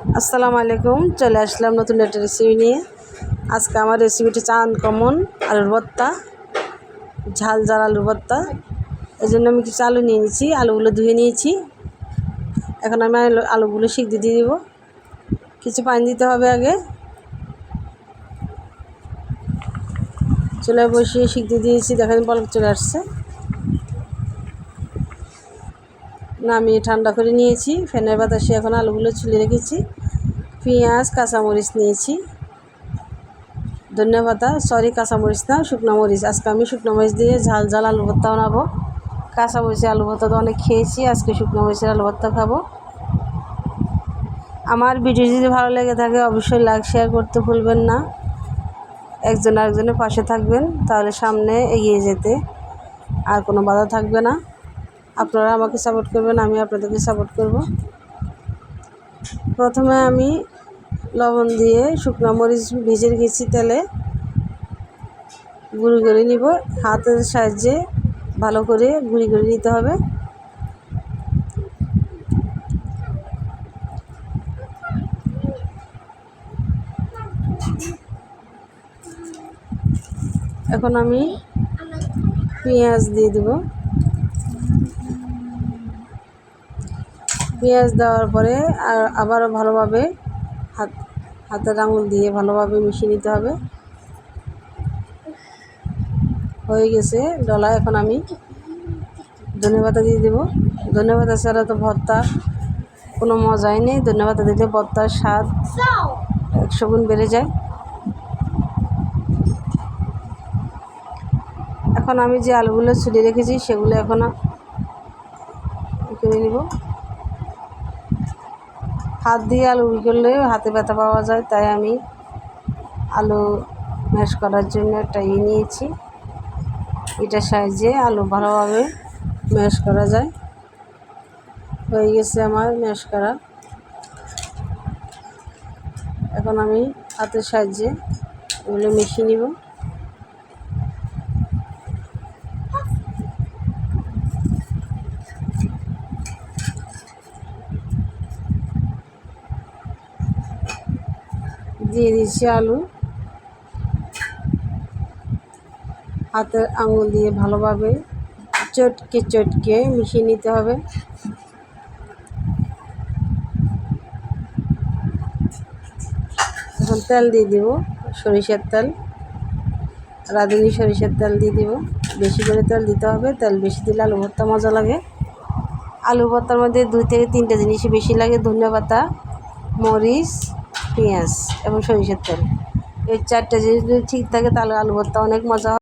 আসসালামু আলাইকুম, চলে আসলাম নতুন একটা রেসিপি নিয়ে। আজকে আমার রেসিপিটি চান কমন, আলুর ভর্তা, ঝাল ঝাল আলুর ভর্তা। এই জন্য আমি কিছু আলু নিয়ে নিয়েছি, আলুগুলো ধুয়ে নিয়েছি। এখন আমি আলু আলুগুলো সিদ্ধ দিয়ে দিব। কিছু পানি দিতে হবে আগে। চুলায় বসিয়ে সিদ্ধ দিয়েছি, দেখেন বল চলে আসছে। নামিয়ে ঠান্ডা করে নিয়েছি। ফ্যানের বাতাসে এখন আলুগুলো ছুলে রেখেছি। পেঁয়াজ, কাঁচামরিচ নিয়েছি। ধনিয়া পাতা সরি কাঁচামরিচ না, শুকনো মরিচ। আজকে আমি শুকনো মরিচ দিয়ে ঝাল ঝাল আলু ভর্তা বানাবো। কাঁচামরিচের আলু ভর্তা তো অনেক খেয়েছি, আজকে শুকনো মরিচের আলু ভর্তা খাব। আমার ভিডিও যদি ভালো লেগে থাকে, অবশ্যই লাইক শেয়ার করতে ভুলবেন না। একজন আরেকজনের পাশে থাকবেন, তাহলে সামনে এগিয়ে যেতে আর কোনো বাধা থাকবে না। আপনারা আমাকে সাপোর্ট করবেন, আমি আপনাদেরকে সাপোর্ট করব। প্রথমে আমি লবণ দিয়ে শুকনো মরিচ ভেজে রেখেছি তেলে। গুঁড়ি করে নিব। হাতের সাহায্যে ভালো করে গুঁড়ি করে নিতে হবে। এখন আমি পেঁয়াজ দিয়ে দেবো। পেঁয়াজ দেওয়ার পরে আর আবারও ভালোভাবে হাত, হাতের আঙুল দিয়ে ভালোভাবে মিশিয়ে নিতে হবে। হয়ে গেছে ডলা, এখন আমি ধনে পাতা দিয়ে দেবো। ধনে পাতা ছাড়া তো ভর্তা কোনো মজাই নেই। ধনে পাতা দিলে ভর্তার স্বাদ একশো গুণ বেড়ে যায়। এখন আমি যে আলুগুলো ছুলে রেখেছি সেগুলো এখন কিনে নিব। হাত দিয়ে আলু করলে হাতে ব্যথা পাওয়া যায়, তাই আমি আলু ম্যাশ করার জন্য একটা ইয়ে নিয়েছি। এটার সাহায্যে আলু ভালোভাবে ম্যাশ করা যায়। হয়ে গেছে আমার ম্যাশ করা। এখন আমি হাতের সাহায্যে এগুলো মিশিয়ে নিব। দিয়ে দিচ্ছি আলু। হাতের আঙুল দিয়ে ভালোভাবে চটকে চটকে মিশিয়ে নিতে হবে। এখন তেল দিয়ে দিব, সরিষার তেল। রাঁধুনি সরিষার তেল দিয়ে দিব। বেশি করে তেল দিতে হবে, তেল বেশি দিলে আলু ভর্তা মজা লাগে। আলু ভর্তার মধ্যে দুই থেকে তিনটে জিনিস বেশি লাগে, ধনিয়া পাতা, মরিচ পেঁয়াজ এবং সরিষার তেল। এই চারটে জিনিস যদি ঠিক থাকে, তাহলে আলু ভর্তা অনেক মজা হয়